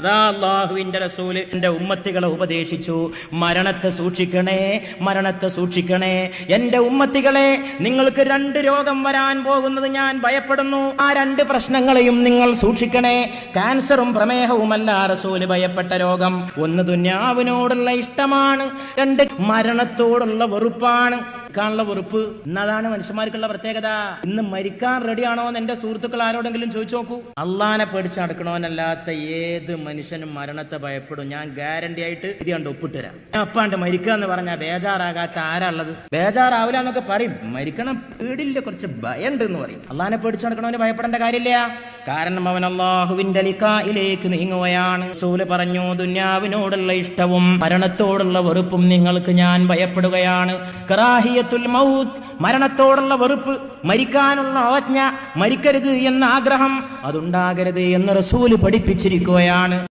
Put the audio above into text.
അതാ അള്ളാഹുവിന്റെ എന്റെ ഉമ്മത്തികളെ ഉപദേശിച്ചു. മരണത്തെ സൂക്ഷിക്കണേ മരണത്തെ സൂക്ഷിക്കണേ. എന്റെ ഉമ്മത്തികളെ നിങ്ങൾക്ക് രണ്ട് രോഗം വരാൻ പോകുന്നത് ഞാൻ ഭയപ്പെടുന്നു. ആ രണ്ട് പ്രശ്നങ്ങളെയും നിങ്ങൾ സൂക്ഷിക്കണേ. ക്യാൻസറും പ്രമേഹവുമല്ല റസൂൽ ഭയപ്പെട്ട രോഗം. ഒന്ന് ദുന്യാവിനോടുള്ള ഇഷ്ടമാണ് രണ്ട് മരണത്തോടുള്ള വെറുപ്പാണ്. മരിക്കാനുള്ള വെറുപ്പ് എന്നതാണ് മനുഷ്യന്മാർക്കുള്ള പ്രത്യേകത. ഇന്ന് മരിക്കാൻ റെഡിയാണോ എന്ന് എന്റെ സുഹൃത്തുക്കൾ ആരോടെങ്കിലും ചോദിച്ചു നോക്കൂ. അള്ളാനെ പേടിച്ച് നടക്കണോന്നല്ലാത്ത ഏത് മനുഷ്യനും മരണത്തെ ഭയപ്പെടും. ഞാൻ ഗ്യാരണ്ടി ആയിട്ട് ഇത് കണ്ട് ഒപ്പിട്ടുതരാം ഞാൻ അപ്പാണ്ട് മരിക്കുക എന്ന് പറഞ്ഞാൽ ബേജാറാകാത്ത ആരാ ഉള്ളത്? ബേജാറാവില്ല എന്നൊക്കെ പറയും. മരിക്കണം പേടില്ല കുറച്ച് ഭയണ്ട് എന്ന് പറയും. അള്ളാനെ പേടിച്ച് നടക്കണവന് ഭയപ്പെടേണ്ട കാര്യമില്ല. കാരണം അവൻ അള്ളാഹുവിന്റെ ലിക്കായിലേക്ക് നീങ്ങുകയാണ്. സൂൽ പറഞ്ഞു ദുന്യാവിനോടുള്ള ഇഷ്ടവും മരണത്തോടുള്ള വെറുപ്പും നിങ്ങൾക്ക് ഞാൻ ഭയപ്പെടുകയാണ്. കറാഹിയത്തുൽ മൗത്ത് മരണത്തോടുള്ള വെറുപ്പ് മരിക്കാനുള്ള ആജ്ഞ മരിക്കരുത് എന്ന ആഗ്രഹം അതുണ്ടാകരുത് എന്ന് റസൂൽ പഠിപ്പിച്ചിരിക്കുകയാണ്.